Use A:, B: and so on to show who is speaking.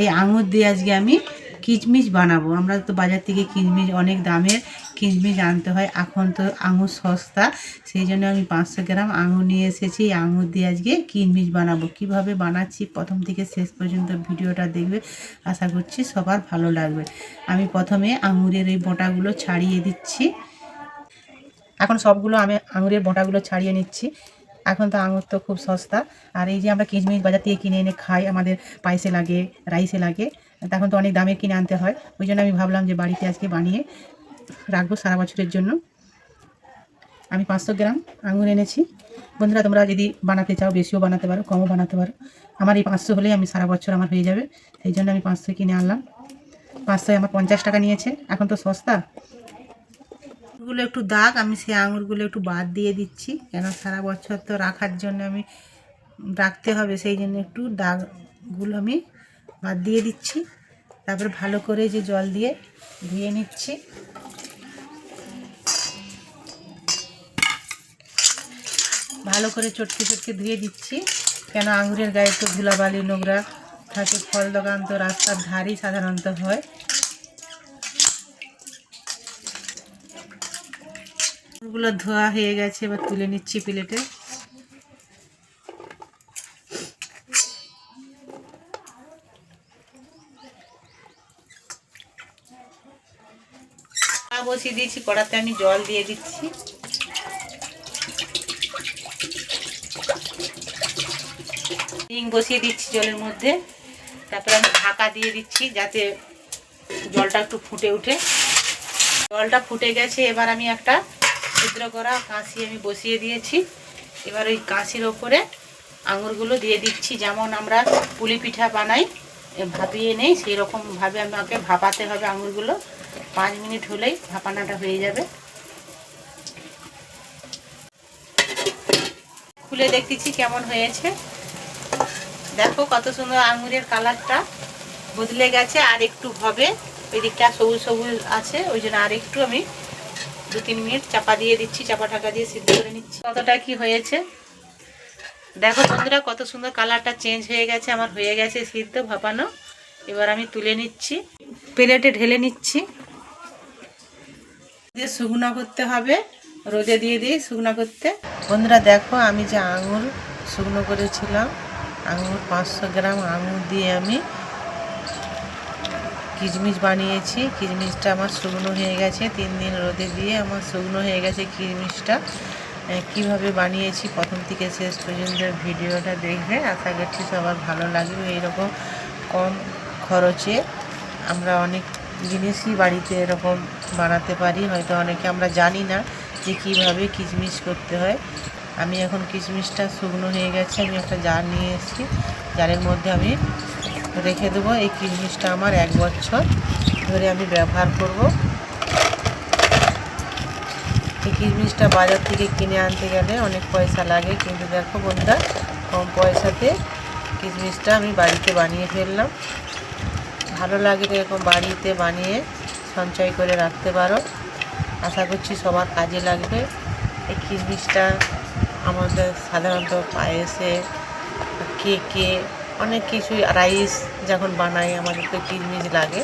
A: এই আঙুর দিয়ে আজকে আমি কিচমিচ বানাবো। আমরা তো বাজার থেকে কিচমিচ, অনেক দামের কিচমিচ আনতে হয়। এখন তো আঙুর সস্তা, সেই জন্য আমি পাঁচশো গ্রাম আঙুর নিয়ে এসেছি। এই আঙুর দিয়ে আজকে কিচমিচ বানাবো। কীভাবে বানাচ্ছি, প্রথম থেকে শেষ পর্যন্ত ভিডিওটা দেখবে। আশা করছি সবার ভালো লাগবে। আমি প্রথমে আঙুরের এই বোঁটাগুলো ছাড়িয়ে দিচ্ছি। এখন সবগুলো আমি আঙুরের বোঁটাগুলো ছাড়িয়ে নিচ্ছি। এখন তো আঙুর তো খুব সস্তা। আর এই যে আমরা কিচমিচ বাজার থেকে কিনে এনে খাই, আমাদের পায়েসে লাগে, রাইসে লাগে, তখন তো অনেক দামের কিনে আনতে হয়। ওই জন্য আমি ভাবলাম যে বাড়িতে আজকে বানিয়ে রাখব সারা বছরের জন্য। আমি পাঁচশো গ্রাম আঙুর এনেছি। বন্ধুরা, তোমরা যদি বানাতে চাও, বেশিও বানাতে পারো, কমও বানাতে পারো। আমার এই পাঁচশো হলেই আমি সারা বছর আমার হয়ে যাবে। সেই জন্য আমি পাঁচশো কিনে আনলাম। পাঁচশোয় আমার পঞ্চাশ টাকা নিয়েছে। এখন তো সস্তা। গুলো একটু দাগ, আমি সেই আঙুরগুলো একটু বাদ দিয়ে দিচ্ছি। কেন? সারা বছর তো রাখার জন্য আমি রাখতে হবে, সেই জন্য একটু দাগগুলো আমি বাদ দিয়ে দিচ্ছি। তারপরে ভালো করে যে জল দিয়ে ধুয়ে নিচ্ছি। ভালো করে চটকে চটকে ধুয়ে দিচ্ছি। কেন? আঙুরের গায়ে তো ধুলাবালি, নোংরা থাকে, ফল দোকান তো রাস্তার ধারেই সাধারণত হয়। গুলো ধোয়া হয়ে গেছে, এবার তুলে নিচ্ছি প্লেটে। বসিয়ে দিয়েছি, কড়াতে আমি জল দিয়ে দিচ্ছি। হিং বসিয়ে দিচ্ছি জলের মধ্যে। তারপরে আমি ঢাকা দিয়ে দিচ্ছি যাতে জলটা একটু ফুটে উঠে। জলটা ফুটে গেছে, এবার আমি একটা ছিদ্র করা কাঁচি আমি বসিয়ে দিয়েছি। এবার ওই কাঁচির ওপরে আঙুরগুলো দিয়ে দিচ্ছি। যেমন আমরা পুলি পিঠা বানাই ভাপিয়ে নেই সেই রকমভাবে আমাকে ভাপাতে হবে আঙুরগুলো। পাঁচ মিনিট হলেই ভাপানাটা হয়ে যাবে। খুলে দেখতেছি কেমন হয়েছে। দেখো কত সুন্দর আঙুরের কালারটা বদলে গেছে। আর একটু হবে। ওই দিকটা সবুজ সবুজ আছে, ওই জন্য আর একটু আমি দু তিন মিনিট চাপা দিয়ে দিচ্ছি, চাপা ঢাকা দিয়ে সিদ্ধ করে নিচ্ছি। কতটা কি হয়েছে? দেখো বন্ধুরা, কত সুন্দর কালারটা চেঞ্জ হয়ে গেছে, আমার হয়ে গেছে সিদ্ধ, ভাপানো। এবার আমি তুলে নিচ্ছি, প্লেটে ঢেলে নিচ্ছি। দিয়ে শুকনো করতে হবে, রোদে দিয়ে দিই শুকনো করতে। বন্ধুরা, দেখো আমি যে আঙুর শুকনো করেছিলাম, আঙুর পাঁচশো গ্রাম আঙুর দিয়ে আমি কিচমিচ বানিয়েছি। কিচমিচটা আমার শুকনো হয়ে গেছে। তিন দিন রোদে দিয়ে আমার শুকনো হয়ে গেছে কিচমিচটা কীভাবে বানিয়েছি প্রথম থেকে শেষ পর্যন্ত ভিডিওটা দেখবে। আশা করছি সবার ভালো লাগবে এইরকম কম খরচে। আমরা অনেক জিনিসই বাড়িতে এরকম বানাতে পারি। হয়তো অনেকে আমরা জানি না যে কীভাবে কিচমিচ করতে হয়। আমি এখন কিচমিচটা শুকনো হয়ে গেছে। আমি একটা জার নিয়ে এসেছি। জারের মধ্যে আমি রেখে দেবো। এই কিচমিচটা আমার এক বছর ধরে আমি ব্যবহার করব। এই কিচমিচটা বাজার থেকে কিনে আনতে গেলে অনেক পয়সা লাগে, কিন্তু দেখো বন্ধুরা, কম পয়সাতে কিচমিচটা আমি বাড়িতে বানিয়ে ফেললাম। ভালো লাগে এরকম বাড়িতে বানিয়ে সঞ্চয় করে রাখতে পারো। আশা করছি সবার কাজে লাগবে। এই কিচমিচটা আমাদের সাধারণত পায়েসে, কেকে অনেক কিছুই রাইস যখন বানাই আমাদের তো কিচমিচ লাগে।